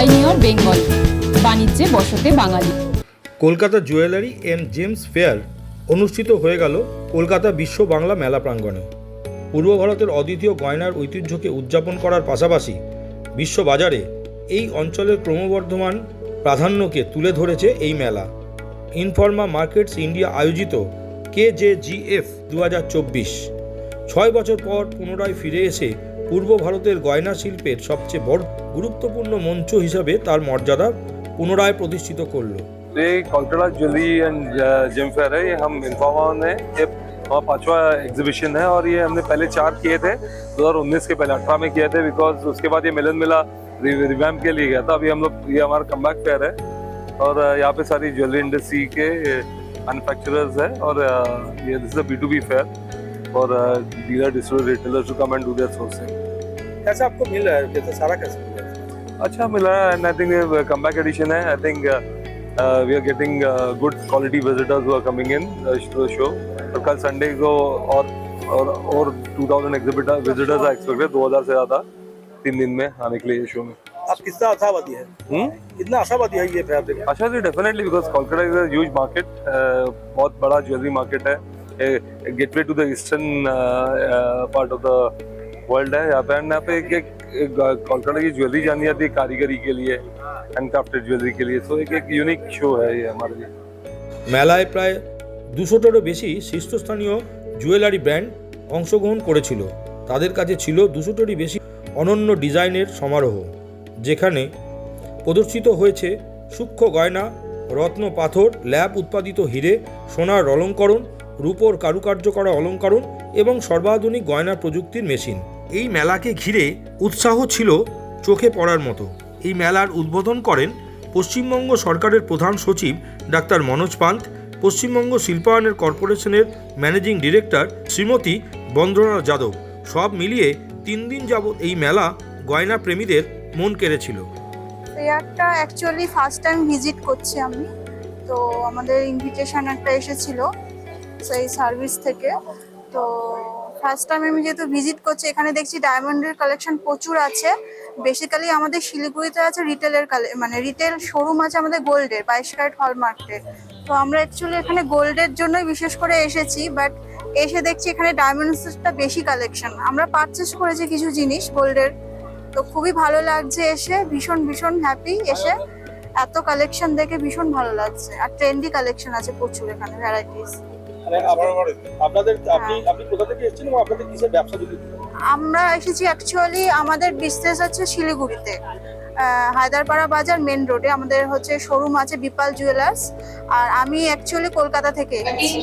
Pioneer Bengal, বাণিজ্যে বসতে বাঙালি। Kolkata jewellery and gems fair অনুষ্ঠিত হয়ে গেল কলকাতা বিশ্ব বাংলা মেলা প্রাঙ্গণে। পূর্ব ভারতের অদ্বিতীয় গয়নার ঐতিহ্যকে উদযাপন করার পাশাপাশি বিশ্ববাজারে এই অঞ্চলের ক্রমবর্ধমান প্রাধান্যকে তুলে ধরেছে এই মেলা। ইনফর্মা মার্কেটস ইন্ডিয়া আয়োজিত কে জে জি এফ দু ছয় বছর পর পুনরায় ফিরে এসে পূর্ব ভারতের গয়না শিল্পের সবচেয়ে বড় গুরুত্বপূর্ণ মঞ্চ হিসাবে তার মর্যাদা পুনরায় প্রতিষ্ঠিত করলো ये Kolkata jewellery and gem fair है ये हम इन्फॉर्मा ने ये हमारा पांचवा एग्जीबिशन है और ये हमने पहले चार किए थे 2019 के पहले 18 में किए थे बिकॉज उसके बाद ये मिलन मिला रिवैम के लिए गया था अभी हम लोग ये हमारा कमबैक फेयर है और uh, यहाँ पे सारी ज्वेलरी इंडस्ट्री के मैन्युफैक्चरर्स है और uh, ये this is B to B fair और dealer distributor retailers to come and do their sourcing कैसा आपको मिल रहा है? कैसा सारा कैसा मिल? रहा है अच्छा मिला है and I think come back edition है। I think we are getting good quality visitors who are coming in to the show और कल संडे को और और और 2000 एग्जिबिटर विजिटर्स आर एक्सपेक्टेड 2000 से ज़्यादा तीन दिन में आने के लिए शो में। आप कितना आशावादी है? हम्म? कितना आशावादी है ये अच्छा जी definitely because Kolkata is a huge market बहुत बड़ा ज्वेलरी मार्केट है। gateway to the eastern part of the world है यहाँ पे एंड यहाँ पे एक एक एक कोलकाता की ज्वेलरी जानी जाती है कारीगरी के लिए हैंडक्राफ्टेड ज्वेलरी के लिए सो एक एक यूनिक शो है ये हमारे लिए মেলায় প্রায় দুশোটারও বেশি শীর্ষস্থানীয় জুয়েলারি ব্র্যান্ড অংশগ্রহণ করেছিল তাদের কাছে ছিল দুশোটারই বেশি অনন্য ডিজাইনের সমারোহ যেখানে প্রদর্শিত হয়েছে সূক্ষ্ম গয়না রত্ন পাথর ল্যাব উৎপাদিত হিরে সোনার অলঙ্করণ রূপোর কারুকার্য করা অলঙ্করণ এবং সর্বাধুনিক গয়না প্রযুক্তির মেশিন। এই মেলাকে ঘিরে উৎসাহ ছিল চোখে পড়ার মতো। এই মেলার উদ্বোধন করেন পশ্চিমবঙ্গ সরকারের প্রধান সচিব ডাক্তার মনোজ পান্ত, পশ্চিমবঙ্গ শিল্পায়নের কর্পোরেশনের ম্যানেজিং ডিরেক্টর শ্রীমতী বন্দনা যাদব। সব মিলিয়ে তিন দিন যাবৎ এই মেলা গয়না প্রেমীদের মন কেড়েছিল। ফেয়ারটা অ্যাকচুয়ালি ফার্স্ট টাইম ভিজিট করছি আমি। তো আমাদের ইনভিটেশন একটা এসেছিল। সেই সার্ভিস থেকে। তো ফার্স্ট টাইম আমি যেহেতু ভিজিট করছি, এখানে দেখছি ডায়মন্ডের কালেকশন প্রচুর আছে। বেসিক্যালি আমাদের শিলিগুড়িতে আছে রিটেলের মানে রিটেল শোরুম আছে আমাদের গোল্ডের বাইশ ক্যারেট হলমার্কের তো আমরা অ্যাকচুয়ালি এখানে গোল্ডের জন্যই বিশেষ করে এসেছি বাট এসে দেখছি এখানে ডায়মন্ডসটা বেশি কালেকশন আমরা পারচেস করেছি কিছু জিনিস গোল্ডের তো খুবই ভালো লাগছে এসে, ভীষণ ভীষণ হ্যাপি এসে। এত কালেকশন দেখে ভীষণ ভালো লাগছে। আর ট্রেন্ডি কালেকশন আছে প্রচুর এখানে ভ্যারাইটিস মানে আপনাদের আপনি আপনি কোথা থেকে এসেছেন এবং আপনাদের কিসের ব্যবসা যদি আমরা এসেছি অ্যাকচুয়ালি আমাদের বিজনেস আছে শিলিগুড়িতে। হায়দারপাড়া বাজার মেন রোডে আমাদের হচ্ছে শোরুম আছে বিপাল জুয়েলার্স আর আমি অ্যাকচুয়ালি কলকাতা থেকে এসেছি।